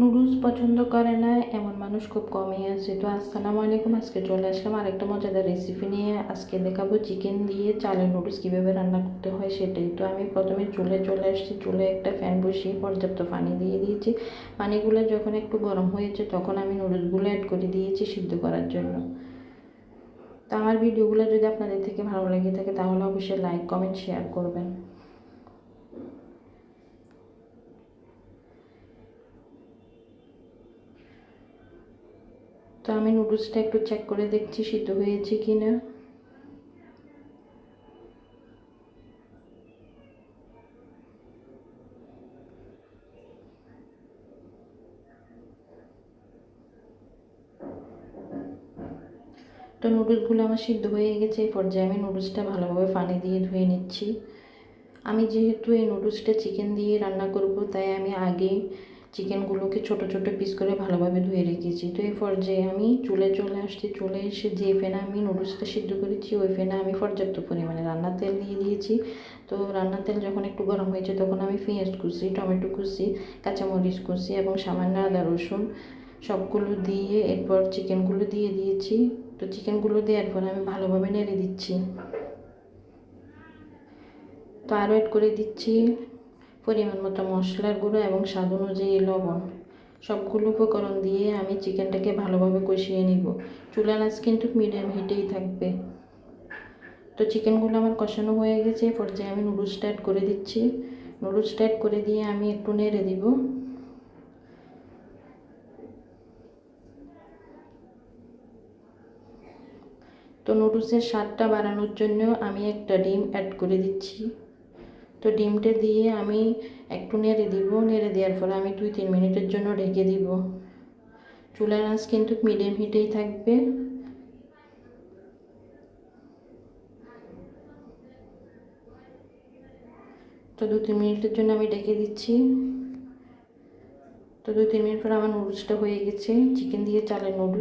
Noodles পছন্দ করে না, এমন মানুষ খুব কমই আছে। তো আসসালামু আলাইকুম, আজকে চলে আসলাম আরেকটা মজাদার রেসিপি নিয়ে। আজকে দেখাবো চিকেন দিয়ে চালের নুডলস কীভাবে রান্না করতে হয় সেটাই। তো আমি প্রথমে চুলে চলে আসছি, চুলে একটা ফ্যান বসিয়ে পর্যাপ্ত পানি দিয়ে দিয়েছি। পানিগুলো যখন একটু গরম হয়েছে, তখন আমি নুডলসগুলো অ্যাড করে দিয়েছি সিদ্ধ করার জন্য। তো আমার ভিডিওগুলো যদি আপনাদের থেকে ভালো লেগে থাকে, তাহলে অবশ্যই লাইক কমেন্ট শেয়ার করবেন। তো আমি নুডলসটা একটু চেক করে দেখছি, সিদ্ধ হয়েছে কি না তো নুডলসগুলো আমার সিদ্ধ হয়ে গেছে, এই পর্যায়ে আমি নুডলসটা ভালোভাবে পানি দিয়ে ধুয়ে নিচ্ছি। আমি যেহেতু এই নুডলসটা চিকেন দিয়ে রান্না করব, তাই আমি আগে চিকেনগুলোকে ছোট ছোট পিস করে ভালোভাবে ধুয়ে রেখেছি। তো এই পর্যায়ে আমি চুলে চলে আসছি। চলে এসে যে ফেনা আমি নুডলসটা সিদ্ধ করেছি, ওই ফেনা আমি পর্যাপ্ত পরিমাণে রান্নার তেল দিয়ে দিয়েছি। তো রান্নার তেল যখন একটু গরম হয়েছে তখন আমি পেঁয়াজ কুচি, টমেটো কুচি, কাঁচামরিচ কুচি এবং সামান্য আদা, রসুন সবগুলো দিয়ে এরপর চিকেনগুলো দিয়ে দিয়েছি। তো চিকেনগুলো দেওয়ার পর আমি ভালোভাবে নেড়ে দিচ্ছি। তো আরও অ্যাড করে দিচ্ছি পরিমাণ মতো মশলার গুঁড়ো এবং স্বাদ অনুযায়ী লবণ। সবগুলো উপকরণ দিয়ে আমি চিকেনটাকে ভালোভাবে কষিয়ে নিব। চুলার আঁচ কিন্তু মিডিয়াম হিটেই থাকবে। তো চিকেনগুলো আমার কষানো হয়ে গেছে। পর্যায়ে আমি নুডলসটা অ্যাড করে দিচ্ছি। নুডলসটা অ্যাড করে দিয়ে আমি একটু নেড়ে দিব। তো নুডলসের স্বাদটা বাড়ানোর জন্য আমি একটা ডিম অ্যাড করে দিচ্ছি। তো ডিমটা দিয়ে আমি একটু নেড়ে দিব, নেড়ে দেওয়ার পরে আমি দুই তিন মিনিটের জন্য ঢেকে দিব। চুলার আঁচ কিন্তু মিডিয়াম হিটেই থাকবে। তো দু তিন মিনিটের জন্য আমি ডেকে দিচ্ছি। তো দু তিন মিনিট পর আমার নুডলসটা হয়ে গেছে। চিকেন দিয়ে চালের নুডলস।